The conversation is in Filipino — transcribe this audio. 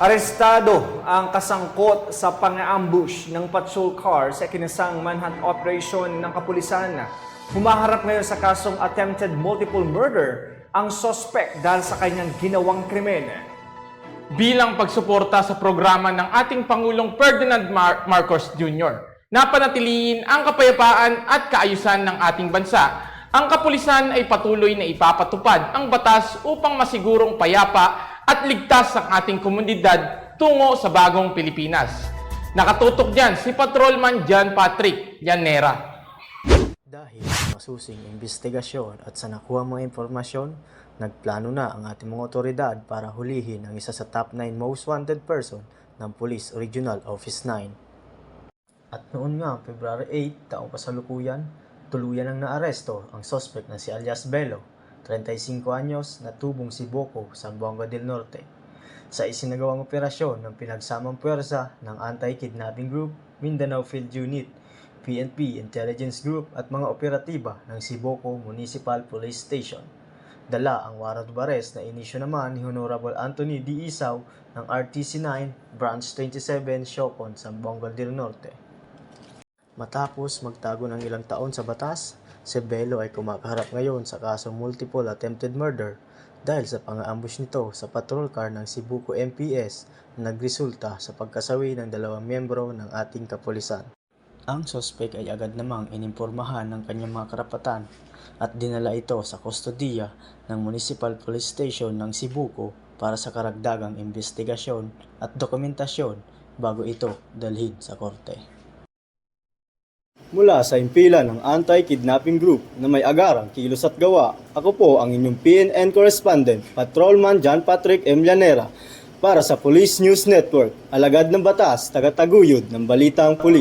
Arestado ang kasangkot sa pang-ambush ng patrol car sa kinasang manhunt operation ng kapulisan. Humaharap ngayon sa kasong attempted multiple murder ang suspect dahil sa kanyang ginawang krimen. bilang pagsuporta sa programa ng ating Pangulong Ferdinand Mar- Marcos Jr. na panatilihin ang kapayapaan at kaayusan ng ating bansa. Ang kapulisan ay patuloy na ipapatupad ang batas upang masigurong payapa at ligtas ang ating komunidad tungo sa bagong Pilipinas. Nakatutok dyan si Patrolman John Patrick Llanera. Dahil sa masusing investigasyon at sa nakuha mga impormasyon, nagplano na ang ating mga otoridad para hulihin ang isa sa top 9 most wanted person ng Police Regional Office 9. At noon nga, February 8, taong kasalukuyan, tuluyan ang naaresto ang suspect na si alias Bello, 35 anyos, na tubong si Boko, Zamboanga del Norte. Sa isinagawang operasyon ng pinagsamang puwersa ng Anti-Kidnapping Group, Mindanao Field Unit, PNP Intelligence Group at mga operatiba ng Siboco Municipal Police Station. Dala ang warrant of arrest na inisyo naman ni Honorable Anthony D. Isaw ng RTC 9, Branch 27, Siocon, Zamboanga del Norte. Matapos magtago ng ilang taon sa batas, si Bello ay kumakaharap ngayon sa kasong multiple attempted murder dahil sa pang-ambush nito sa patrol car ng Sibuco MPS na nagresulta sa pagkasawi ng dalawang miyembro ng ating kapulisan. Ang sospek ay agad namang inimpormahan ng kanyang mga karapatan at dinala ito sa kustodiya ng Municipal Police Station ng Sibuco para sa karagdagang investigasyon at dokumentasyon bago ito dalhin sa korte. Mula sa impila ng Anti-Kidnapping Group na may agarang kilos at gawa, ako po ang inyong PNN correspondent, Patrolman John Patrick M. Llanera, para sa Police News Network, alagad ng batas, tagataguyod ng balitang pulis.